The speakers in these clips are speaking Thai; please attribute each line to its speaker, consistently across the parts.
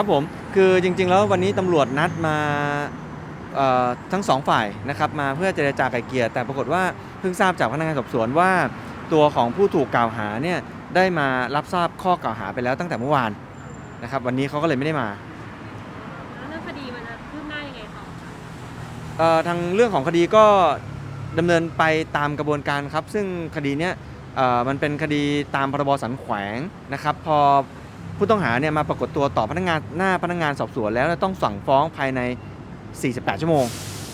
Speaker 1: ครับผมคือจริง ๆ แล้ววันนี้ตำรวจนัดมาเอ่อทั้งสองฝ่ายนะครับมาเพื่อเจรจาไกลเกลี่ยแต่ปรากฏว่าเพิ่งทราบจากพนักงานสอบสวนว่าตัวของผู้ถูกกล่าวหาเนี่ยได้มารับทราบข้อกล่าวหาไปแล้วตั้งแต่เมื่อวานนะครับ วันนี้เขาก็เลยไม่ได้มา
Speaker 2: แล้วเรื่องคดีมันจะคืบหน้ายังไงต่อคะ
Speaker 1: เอ่อทางเรื่องของคดีก็ดำเนินไปตามกระบวนการครับ ซึ่งคดีเนี้ยเอ่อมันเป็นคดีตามพรบสันแขวงนะครับ พอ ผู้ต้องหาเนี่ยมาปรากฏตัวต่อพนักงานหน้าพนักงานสอบสวนแล้วต้องสั่งฟ้องภายใน 48 ชั่วโมง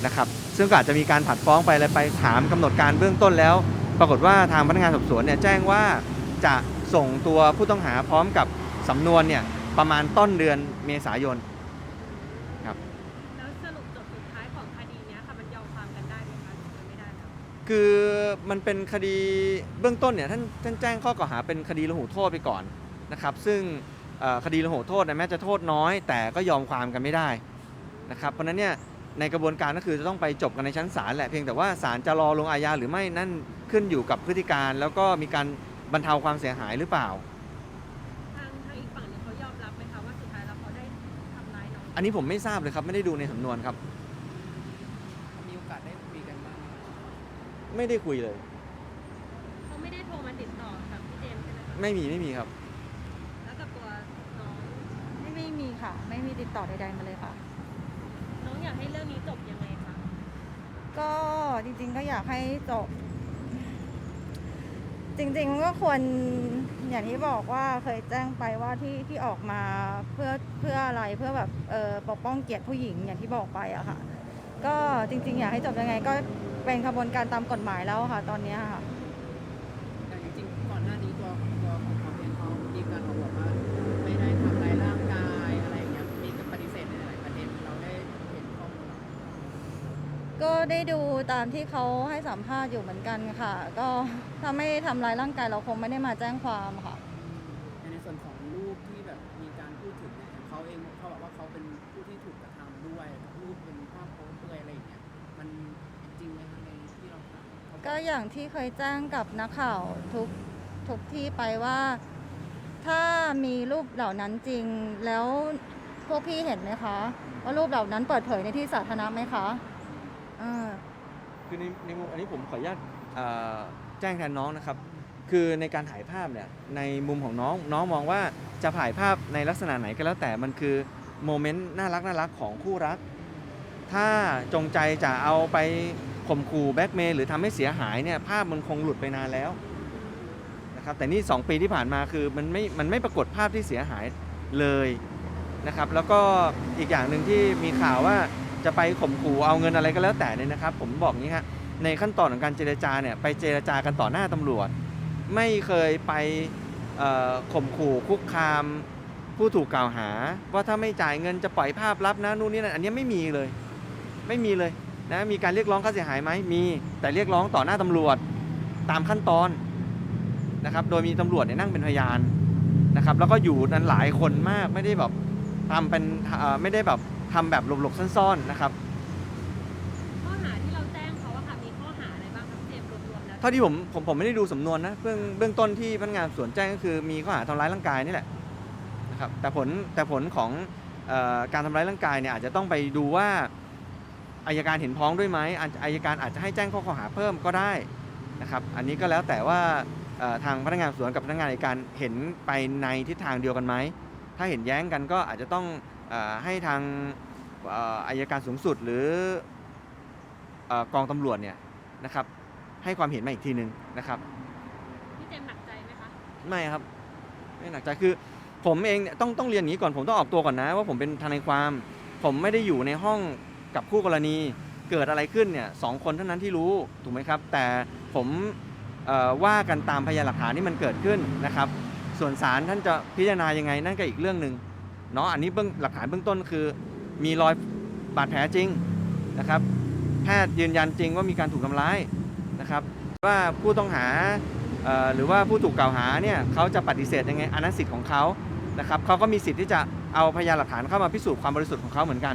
Speaker 1: นะครับซึ่งก็อาจจะมีการผัดฟ้องไปอะไรไปถามกำหนดการเบื้องต้นแล้ว ปรากฏว่าทางพนักงานสอบสวนเนี่ยแจ้งว่าจะส่งตัวผู้ต้องหาพร้อมกับสำนวนเนี่ยประมาณต้นเดือนเมษายน
Speaker 2: แล้วสรุปจบสุดท้ายของคดีเนี้ยค่ะมันยอมความกันได้ไหมคะหรือมันไม่ได้แล้ว
Speaker 1: คือมันเป็นคดีเบื้องต้นเนี่ยท่านท่านแจ้งข้อกล่าวหาเป็นคดีละหูโทษไปก่อนนะครับ ซึ่งเอ่อ คดีละหูโทษเนี่ยแม้จะโทษน้อย แต่ก็ยอมความกันไม่ได้นะครับเพราะฉะนั้นเนี่ยในกระบวนการก็คือจะต้องไปจบกันในชั้นศาลแหละเพียงแต่ว่าศาลจะรอลงอาญาหรือไม่นั่นขึ้นอยู่กับพฤติการ แล้วก็มีการบรรเทาความเสียหายหรือเปล่า
Speaker 2: ทางทางอีกฝั่งหนึงเขายอมรับไหมคะว่าสุดท้ายแล้วเขาได้ทำร้ายน้อง
Speaker 1: อันนี้ผมไม่ทราบเลยครับไม่ได้ดูในสำนวนครับ
Speaker 3: มีโอกาสได้คุยกันบ้างไหมครับ
Speaker 1: ไม่ได้คุยเลย
Speaker 2: เขาไม่ได้โทรมาติดต่อกับพี่เจมส์ใช่ไหมคะ
Speaker 1: ไม่มีไม่มีครับ
Speaker 2: แล้วกับตัวน้อง
Speaker 4: ไม่ไม่มี ค่ะ ไม่มีติดต่อใดๆมาเลยค่ะ
Speaker 2: น้องอยากให้เรื่องนี้จบยังไงคะ
Speaker 4: ก็จริงๆก็อยากให้จบ จริงๆก็ควรอย่างที่บอกว่าเคยแจ้งไปว่าที่ที่ออกมาเพื่อเพื่ออะไรเพื่อแบบเออปกป้องเกียรติผู้หญิงอย่างที่บอกไปอะค่ะ ก็จริง ๆ อยากให้จบยังไงก็เป็นขบวนการตามกฎหมายแล้วค่ะ ตอนเนี้ยค่ะ
Speaker 3: แต่จริงๆก่อนหน้านี้ตัวตัวของเขาเองเขามีการออกบอกว่า ก็ได้ดู
Speaker 4: ตามที่เขาให้สัมภาษณ์อยู่เหมือนกันค่ะ ก็ถ้าไม่ทำร้ายร่างกายเราคงไม่ได้มาแจ้งความค่ะ
Speaker 3: ในส่วนของรูปที่แบบมีการพูดถึงเนี่ยเขาเองเขาบอกว่าเขาเป็นผู้ที่ถูกกระทำด้วยรูปเป็นภาพโป๊เปลือยอะไรอย่างเงี้ยมันจริงไหมคะในที่เราฟังเขาบอก
Speaker 4: ก็อย่างที่เคยแจ้งกับนักข่าวทุกทุกที่ไปว่า ถ้ามีรูปเหล่านั้นจริงแล้วพวกพี่เห็นไหมคะ ว่ารูปเหล่านั้นเปิดเผยในที่สาธารณะไหมคะเออ
Speaker 1: คือในในมุมอันนี้ผมขออนุญาตเอ่อแจ้งแทนน้องนะครับ คือในการถ่ายภาพเนี่ยในมุมของน้องน้องมองว่าจะถ่ายภาพในลักษณะไหนก็แล้วแต่มันคือโมเมนต์น่ารักน่ารักของคู่รัก ถ้าจงใจจะเอาไปข่มขู่แบล็กเมย์หรือทำให้เสียหายเนี่ยภาพมันคงหลุดไปนานแล้วนะครับแต่นี่ 2 ปีที่ผ่านมาคือมันไม่มันไม่ปรากฏภาพที่เสียหายเลยนะครับ แล้วก็อีกอย่างหนึ่งที่มีข่าวว่า จะไปข่มขู่เอาเงินอะไรก็แล้วแต่เนี่ยนะครับ ผมบอกงี้ฮะในขั้นตอนของการเจรจาเนี่ยไปเจรจากันต่อหน้าตำรวจ ไม่เคยไปข่มขู่คุกคามผู้ถูกกล่าวหา ว่าถ้าไม่จ่ายเงินจะปล่อยภาพลับนะนู่นนี่นั่นอันนี้ไม่มีเลย ไม่มีเลยนะมีการเรียกร้องค่าเสียหายไหมมี แต่เรียกร้องต่อหน้าตำรวจตามขั้นตอนนะครับโดยมีตำรวจเนี่ยนั่งเป็นพยานนะครับแล้วก็อยู่นั้นหลายคนมากไม่ได้แบบทำเป็นไม่ได้แบบ ทำแบบหลบๆซ่อนๆนะครับ
Speaker 2: ข้อหาที่เราแจ้งเขาว่าค่ะมีข้อหาอะไรบ้างคะพี่เจมส์รวมๆแล้ว
Speaker 1: เท่าที่ผมผมผมไม่ได้ดูสำนวนนะเบื้องเบื้องต้นที่พนักงานสอบสวนแจ้งก็คือมีข้อหาทำร้ายร่างกายนี่แหละนะครับแต่ผลแต่ผลของเออการทำร้ายร่างกายเนี่ยอาจจะต้องไปดูว่าอายการเห็นพ้องด้วยไหมอาจอายการอาจจะให้แจ้งข้อกล่าวหาเพิ่มก็ได้นะครับอันนี้ก็แล้วแต่ว่าเอ่อทางพนักงานสอบสวนกับพนักงานอัยการเห็นไปในทิศทางเดียวกันไหมถ้าเห็นแย้งกันก็อาจจะต้องเออ ให้ทางเอ่ออายการสูงสุดหรือเอ่อกองตำรวจเนี่ยนะครับให้ความเห็นมาอีกทีหนึ่งนะครับ
Speaker 2: พี่เจมส์หนักใจไหมคะ
Speaker 1: ไม่ครับไม่หนักใจคือผมเองเนี่ยต้องต้องเรียนอย่างนี้ก่อนผมต้องออกตัวก่อนนะ ว่าผมเป็นทนายความ ผมไม่ได้อยู่ในห้องกับคู่กรณี เกิดอะไรขึ้นเนี่ยสองคนเท่านั้นที่รู้ถูกไหมครับ แต่ผมเอ่อว่ากันตามพยานหลักฐานที่มันเกิดขึ้นนะครับ ส่วนศาลท่านจะพิจารณายังไงนั่นก็อีกเรื่องหนึ่ง เนาะอันนี้เบื้องหลักฐานเบื้องต้นคือมีรอยบาดแผลจริงนะครับ แพทย์ยืนยันจริงว่ามีการถูกทำร้ายนะครับ ว่าผู้ต้องหาหรือว่าผู้ถูกกล่าวหาเนี่ยเขาจะปฏิเสธยังไงอันนั้นสิทธิ์ของเขานะครับเขาก็มีสิทธิ์ที่จะเอาพยานหลักฐานเข้ามาพิสูจน์ความบริสุทธิ์ของเขาเหมือนกัน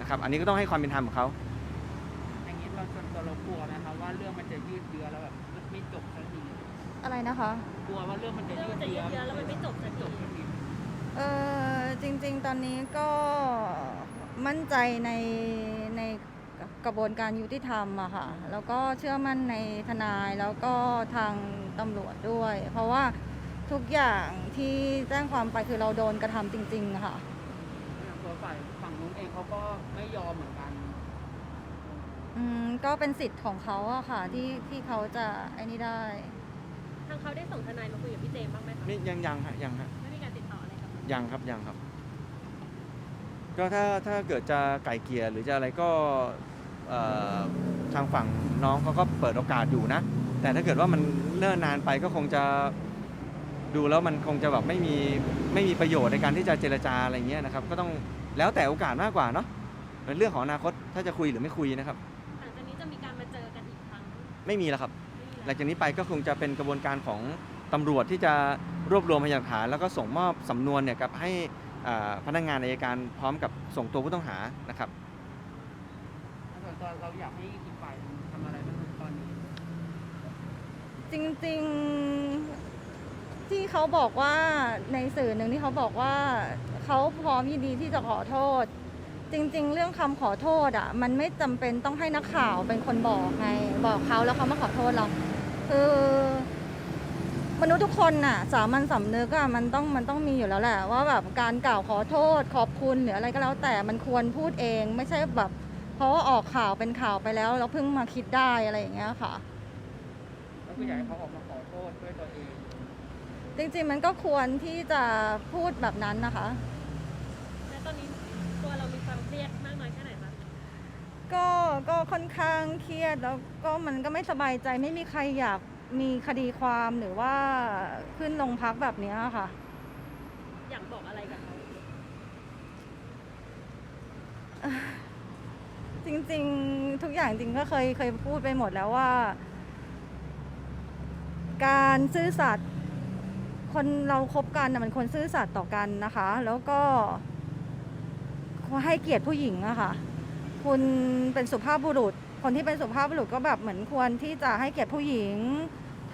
Speaker 1: นะครับ อันนี้ก็ต้องให้ความเป็นธรรมของเขา
Speaker 3: อย่างนี้เราส่วนตัวเรากลัวนะครับว่าเรื่องมันจะยืดเยื้อแล้วแบบไม่จบสักที
Speaker 4: อะไรนะคะ
Speaker 3: กลัวว่าเรื่องมันจะยืดเยื้อ
Speaker 2: แล้วมันไม่จบสัก
Speaker 3: จ
Speaker 2: ที
Speaker 3: บสักที
Speaker 4: ออจริงๆๆตอนนี้ก็มั่นใจในในกระบวนการยุติธรรมอะค่ะ แล้วก็เชื่อมั่นในทนายแล้วก็ทางตำรวจด้วย เพราะว่าทุกอย่างที่แจ้งความไปคือเราโดนกระทำจริง ๆ ค่ะ
Speaker 3: อย่างตัวฝ่ายฝั่งนู้นเองเขาก็ไม่ยอมเหมือนกัน
Speaker 4: อืมก็เป็นสิทธิ์ของเขาอะค่ะ ที่ที่เขาจะไอ้นี่ได้
Speaker 2: ทางเขาได้ส่งทนายมาคุยกับพี่เจมส์บ้างไหมคะ
Speaker 1: นี่ยังยังฮะยังฮะ ยังครับยังครับ ก็ถ้าถ้าเกิดจะไก่เกลียหรือจะอะไรก็เอ่อทางฝั่งน้องเขาก็เปิดโอกาสอยู่นะ แต่ถ้าเกิดว่ามันเนิ่นนานไปก็คงจะดูแล้วมันคงจะแบบไม่มีไม่มีประโยชน์ในการที่จะเจรจาอะไรเงี้ยนะครับ ก็ต้องแล้วแต่โอกาสมากกว่าเนาะเป็นเรื่องของอนาคตถ้าจะคุยหรือไม่คุยนะครับ
Speaker 2: หลังจากนี้จะมีการมาเจอกันอีกครั้ง
Speaker 1: ไม่มีแล้วครับ
Speaker 2: ไม่มี
Speaker 1: หลั
Speaker 2: แล้
Speaker 1: ง
Speaker 2: ว
Speaker 1: จากนี้ไปก็คงจะเป็นกระบวนการของตำรวจที่จะ รวบรวมพยานหลักฐาน แล้วก็ส่งมอบสำนวนเนี่ยกับให้อ่าพนักงานอัยการพร้อมกับส่งตัวผู้ต้องหานะครับ
Speaker 3: แล้วส่วนตัวเราอยากให้อีกฝ่ายทำอะไรบ้างตอนนี้
Speaker 4: จริงๆที่เขาบอกว่าในสื่อหนึ่งที่เขาบอกว่าเขาพร้อมยินดีที่จะขอโทษ จริง ๆ เรื่องคำขอโทษอะ มันไม่จำเป็นต้องให้นักข่าวเป็นคนบอกไงบอกเขาแล้วเขามาขอโทษเราคือ มนุษย์ทุกคนน่ะ สามัญสำนึกอะมันต้องมันต้องมีอยู่แล้วแหละ ว่าแบบการกล่าวขอโทษขอบคุณหรืออะไรก็แล้วแต่มันควรพูดเองไม่ใช่แบบ เพราะว่าออกข่าวเป็นข่าวไปแล้วแล้วเพิ่งมาคิดได้อะไรอย่างเงี้ยค่ะ
Speaker 3: ก็คืออยากให้เขาออกมาขอโทษด้วยตัวเอง
Speaker 4: จริงๆมันก็ควรที่จะพูดแบบนั้นนะคะ
Speaker 2: และตอนนี้ตัวเรามีความเครียดมากน้อยแค่ไหนบ้าง
Speaker 4: ก็ก็ค่อนข้างเครียดแล้วก็มันก็ไม่สบายใจไม่มีใครอยาก มีคดีความหรือว่าขึ้นโรงพักแบบเนี้ยค่ะ
Speaker 2: อยากบอกอะไรกับเขา
Speaker 4: จริง ๆ ทุกอย่างจริงก็เคยเคยพูดไปหมดแล้วว่า การซื่อสัตย์คนเราคบกันน่ะมันควรซื่อสัตย์ต่อกันนะคะ แล้วก็ให้เกียรติผู้หญิงอะค่ะ คุณเป็นสุภาพบุรุษ คนที่เป็นสุภาพบุรุษก็แบบเหมือนควรที่จะให้เกียรติผู้หญิง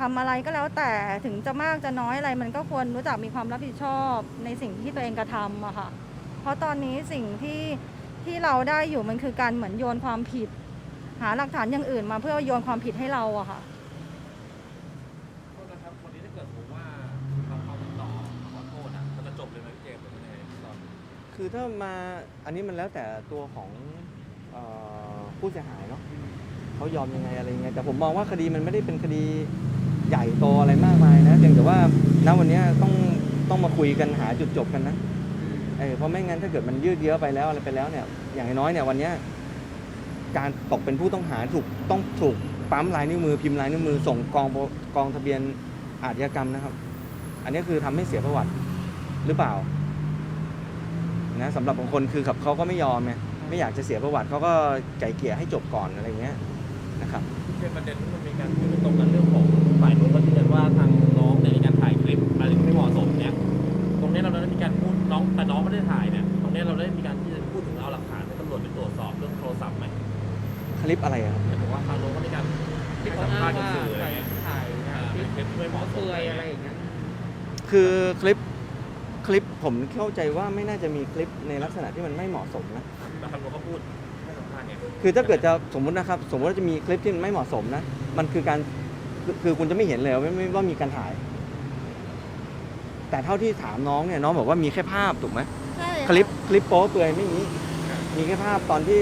Speaker 4: ทำอะไรก็แล้วแต่ถึงจะมากจะน้อยอะไร มันก็ควรรู้จักมีความรับผิดชอบในสิ่งที่ตัวเองกระทำอะค่ะ เพราะตอนนี้สิ่งที่ที่เราได้อยู่มันคือการเหมือนโยนความผิด หาหลักฐานอย่างอื่นมาเพื่อโยนความผิดให้เราอะค่ะ
Speaker 5: โทษนะครับวันนี้ถ้าเกิดผมว่าเราเข้าติดต่อขอโทษอะมันจะจบเลยไหมพี่เจมส์หรือยังไงพี่ตอน
Speaker 1: คือถ้ามาอันนี้มันแล้วแต่ตัวของเออ ผู้เสียหายเนาะเขายอมยังไงอะไรยังไงแต่ผมมองว่าคดีมันไม่ได้เป็นคดีใหญ่โตอะไรมากมายนะเพียงแต่ว่าณวันเนี้ยต้องต้องมาคุยกันหาจุดจบกันนะเออเพราะไม่งั้นถ้าเกิดมันยืดเยื้อไปแล้วอะไรไปแล้วเนี่ย อย่างน้อยเนี่ยวันเนี้ยการตกเป็นผู้ต้องหาถูกต้องถูกปั๊มลายนิ้วมือพิมพ์ลายนิ้วมือส่งกองกองทะเบียนอาชญากรรมนะครับ อันนี้คือทำให้เสียประวัติหรือเปล่านะสำหรับบางคนคือกับเขาก็ไม่ยอมไง ไม่อยากจะเสียประวัติเขาก็ไก่เกลี่ยให้จบก่อนอะไรเงี้ยนะครับ
Speaker 5: พี่เจมส์ประเด็นที่มันมีการพูดไม่ตรงกันเรื่องของฝ่ายนู้นก็ยืนยันว่าทางน้องเนี่ยมีการถ่ายคลิปอะไรที่ไม่เหมาะสมเนี่ยตรงเนี้ยเราได้มีการพูดน้องแต่น้องไม่ได้ถ่ายเนี่ยตรงเนี้ยเราได้มีการที่จะพูดถึงเอาหลักฐานให้ตำรวจไปตรวจสอบเรื่องโทรศัพท์ไหม
Speaker 1: คลิปอะไรอะครับ
Speaker 5: เห็นบอกว่าทางน้องก็มีการให้สัมภาษณ์กับสื่ออะไรเงี้ย
Speaker 3: ถ่าย
Speaker 5: อ่า
Speaker 3: คลิ
Speaker 5: เป็น
Speaker 3: ป
Speaker 5: คลิปที่ไม่เหมาะส
Speaker 3: เป
Speaker 5: ม
Speaker 3: ลือย
Speaker 5: อะ
Speaker 3: อะไรไรอย่
Speaker 5: อา
Speaker 3: ย่างง
Speaker 5: เงี้ย
Speaker 3: เงี้ย
Speaker 1: คือคลิปคลิป ผมเข้าใจว่าไม่น่าจะมีคลิปในลักษณะที่มันไม่เหมาะสมนะ
Speaker 5: แต่ตำรวจก็พูดให้สัมภาษณ์เนี่ย
Speaker 1: คือถ้าเกิดจะสมมุตินะครับ สมมติว่าจะมีคลิปที่มันไม่เหมาะสมนะ มันคือการคือคือคุณจะไม่เห็นเลยว่าไม่ว่ามีการถ่าย แต่เท่าที่ถามน้องเนี่ยน้องบอกว่ามีแค่ภาพถูกไหม
Speaker 4: ใช่
Speaker 1: คลิปคลิปโป๊เปลือยไม่มีมีแค่ภาพตอนที่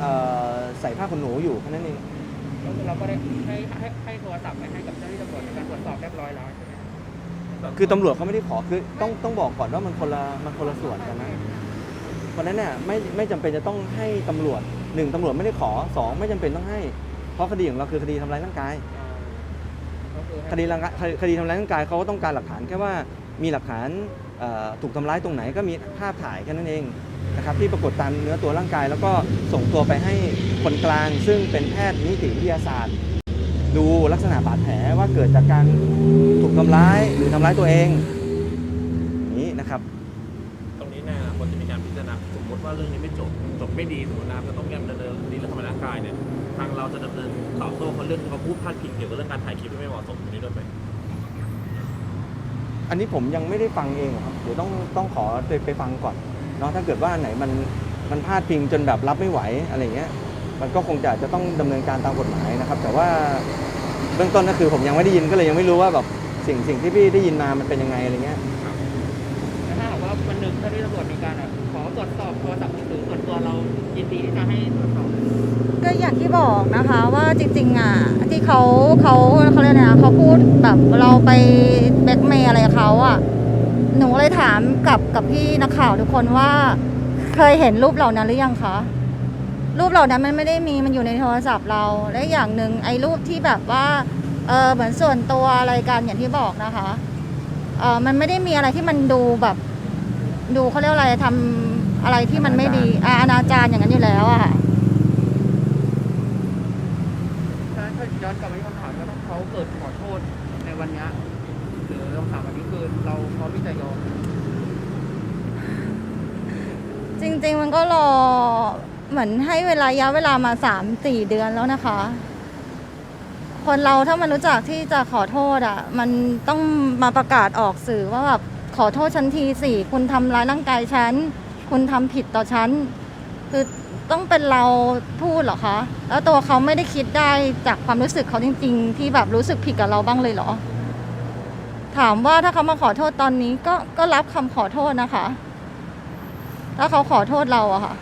Speaker 1: เอ่อใส่ผ้าขนหนูอยู่แค่นั้นเอง
Speaker 3: ก็คือเราก็ได้ให้ให้ให้โทรศัพท์ไปให้กับเจ้าหน้าที่ตำรวจในการตรวจสอบเรียบร้อยแล้วใช่ไหม ครับ
Speaker 1: คือตำรวจเขาไม่ได้ขอคือต้องต้องบอกก่อนว่ามันคนละมันคนละส่วนกันนะเพราะฉะนั้นเนี่ยไม่ไม่จำเป็นจะต้องให้ตำรวจหนึ่งตำรวจไม่ได้ขอสองไม่จำเป็นต้องให้ เพราะคดีของเราคือคดีทำร้ายร่างกาย
Speaker 3: ก็คือให้
Speaker 1: คดีร่างกายคดีทำร้ายร่างกายเขาก็ต้องการหลักฐานแค่ว่ามีหลักฐานเอ่อถูกทำร้ายตรงไหนก็มีภาพถ่ายแค่นั้นเองนะครับที่ปรากฏตามเนื้อตัวร่างกาย แล้วก็ส่งตัวไปให้คนกลางซึ่งเป็นแพทย์นิติวิทยาศาสตร์ ดูลักษณะบาดแผลว่าเกิดจากการถูกทำร้ายหรือทำร้ายตัวเองอย่างนี้นะครับ
Speaker 5: ตรงนี้เนี่ยคนจะมีการพิจารณาสมมติว่าเรื่องนี้ไม่จบจบไม่ดีสมมตินะครับจะต้องดำเนินคดีเรื่องทำร้ายร่างกายเนี่ยทางเราจะดำเนินตอบโต้เขาเรื่องที่เขาพูดพาดพิงเกี่ยวกับเรื่องการถ่ายคลิปที่ไม่เหมาะสมตรงนี้ด้วยไหม
Speaker 1: อันนี้ผมยังไม่ได้ฟังเองครับเดี๋ยวต้องต้องขอไปไปฟังก่อนเนาะถ้าเกิดว่าอันไหนมันมันพลาดพิงจนแบบรับไม่ไหวอะไรเงี้ย มันก็คงจะจะต้องดำเนินการตามกฎหมายนะครับ แต่ว่าเบื้องต้นก็คือผมยังไม่ได้ยินก็เลยยังไม่รู้ว่าแบบสิ่งสิ่งที่พี่ได้ยินมามันเป็นยังไงอะไรเงี้ย
Speaker 3: ถ้าหากว่าวันหนึ่งถ้าที่ตำรวจมีการขอตรวจสอบโทรศัพท์มือถือส่วนตัวเรายินดีที่จะให้ตรวจสอบ
Speaker 4: ก็อย่างที่บอกนะคะว่าจริง ๆอะที่เขาเขาเขาเรียกนะเขาพูดแบบเราไปแบ็กเมย์อะไรเขาอะหนูเลยถามกับกับพี่นักข่าวทุกคนว่า เคยเห็นรูปเหล่านั้นหรือยังคะ รูปเหล่านั้นมันไม่ได้มีมันอยู่ในโทรศัพท์เรา และอย่างหนึ่งไอ้รูปที่แบบว่าเออเหมือนส่วนตัวอะไรกันอย่างที่บอกนะคะเออมันไม่ได้มีอะไรที่มันดูแบบ ดูเขาเรียกว่าอะไรทำอะไรที่มันไม่ดีอ่าอนาจารอย่างนั้นอยู่แล้วอะค่ะ
Speaker 3: ถ้าถ้าย้อนกลับไปที่คำถามว่าต้องเขาเกิดขอโทษในวันเนี้ยหรือคำถามวันนี้คือเราพร้อมที่จะยอม
Speaker 4: จริง ๆ มันก็รอ เหมือนให้เวลาระยะเวลามาสามสี่เดือนแล้วนะคะ คนเราถ้ามันรู้จักที่จะขอโทษอะ มันต้องมาประกาศออกสื่อว่าแบบขอโทษฉันทีสิคุณทำร้ายร่างกายฉันคุณทำผิดต่อฉันคือต้องเป็นเราพูดเหรอคะ แล้วตัวเขาไม่ได้คิดได้จากความรู้สึกเขาจริง ๆ ที่แบบรู้สึกผิดกับเราบ้างเลยเหรอ ถามว่าถ้าเขามาขอโทษตอนนี้ก็ก็รับคำขอโทษนะคะ ถ้าเขาขอโทษเราอะค่ะ